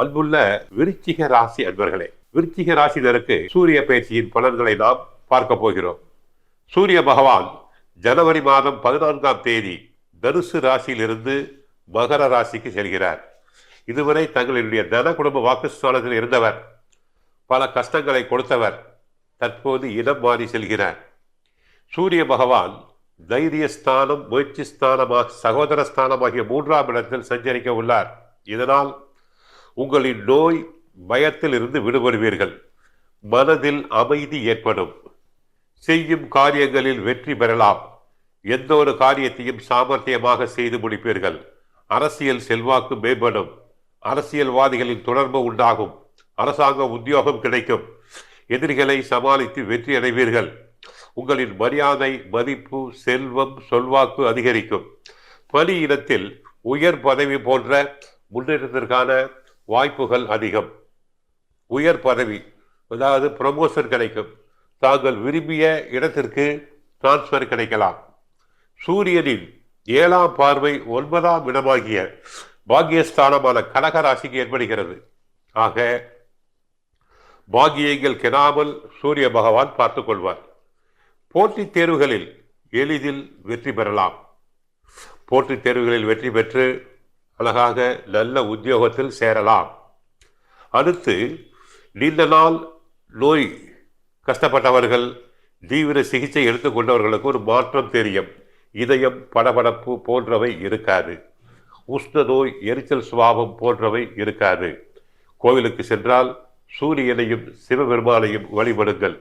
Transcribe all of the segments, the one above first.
அன்புள்ள விருச்சிக ராசி அன்பர்களே விருச்சிக ராசினருக்கு சூரிய பயிற்சியின் பலன்களை நாம் பார்க்க போகிறோம். சூரிய பகவான் ஜனவரி மாதம் பதினான்காம் தேதி தனுசு ராசியிலிருந்து மகர ராசிக்கு செல்கிறார். இதுவரை தங்களுடைய தன குடும்ப வாக்குஸ்தானத்தில் இருந்தவர் பல கஷ்டங்களை கொடுத்தவர் தற்போது இடம் மாறி செல்கிறார். சூரிய பகவான் தைரிய ஸ்தானம் முயற்சி ஸ்தானமாக சகோதர ஸ்தானம் ஆகிய மூன்றாம் இடத்தில் சஞ்சரிக்க உள்ளார். இதனால் உங்களின் நோய் பயத்தில் இருந்து விடுபடுவீர்கள். மனதில் அமைதி ஏற்படும். செய்யும் காரியங்களில் வெற்றி பெறலாம். எந்த ஒரு காரியத்தையும் சாமர்த்தியமாக செய்து முடிப்பீர்கள். அரசியல் செல்வாக்கு மேம்படும். அரசியல்வாதிகளின் தொடர்பு உண்டாகும். அரசாங்க உத்தியோகம் கிடைக்கும். எதிரிகளை சமாளித்து வெற்றி அடைவீர்கள். உங்களின் மரியாதை மதிப்பு செல்வம் சொல்வாக்கு அதிகரிக்கும். பணி இடத்தில் உயர் பதவி போன்ற முன்னேற்றத்திற்கான வாய்ப்புகள் அதிகம். உயர் பதவி அதாவது ப்ரமோஷன் கிடைக்கும். தாங்கள் விரும்பிய இடத்திற்கு டிரான்ஸ்ஃபர் கிடைக்கலாம். சூரியனின் ஏழாம் பார்வை ஒன்பதாம் இடமாகிய பாக்கியஸ்தானமான கடக ராசிக்கு ஏற்படுகிறது. ஆக பாக்கியங்கள் கெடாமல் சூரிய பகவான் பார்த்து கொள்வார். போட்டித் தேர்வுகளில் எளிதில் வெற்றி பெறலாம். போட்டித் தேர்வுகளில் வெற்றி பெற்று அழகாக நல்ல உத்தியோகத்தில் சேரலாம். அடுத்து நீண்ட நாள் நோய் கஷ்டப்பட்டவர்கள் தீவிர சிகிச்சை எடுத்துக்கொண்டவர்களுக்கு ஒரு மாற்றம் தெரியும். இதயம் படபடப்பு போன்றவை இருக்காது. உஷ்ண நோய் எரிச்சல் சுவாபம் போன்றவை இருக்காது. கோவிலுக்கு சென்றால் சூரியனையும் சிவபெருமானையும் வழிபடுங்கள்.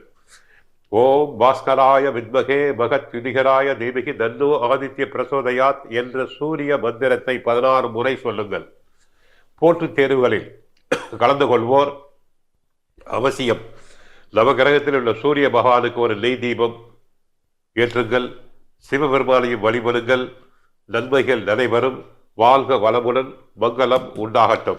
ஓம் பாஸ்கராய வித்மகே மகத் யுதிகராய தேவிகி தன்னு ஆதித்ய பிரசோதயாத் என்ற சூரிய மந்திரத்தை பதினாறு முறை சொல்லுங்கள். போற்றுத் தேர்வுகளில் கலந்து கொள்வோர். அவசியம். நவகிரகத்தில் உள்ள சூரிய பகவானுக்கு ஒரு நெய் தீபம் ஏற்றுங்கள். சிவபெருமானையும் வழிபடுங்கள். நன்மைகள் நடைபெறும் வாழ்க வளமுடன். மங்களம் உண்டாகட்டும்.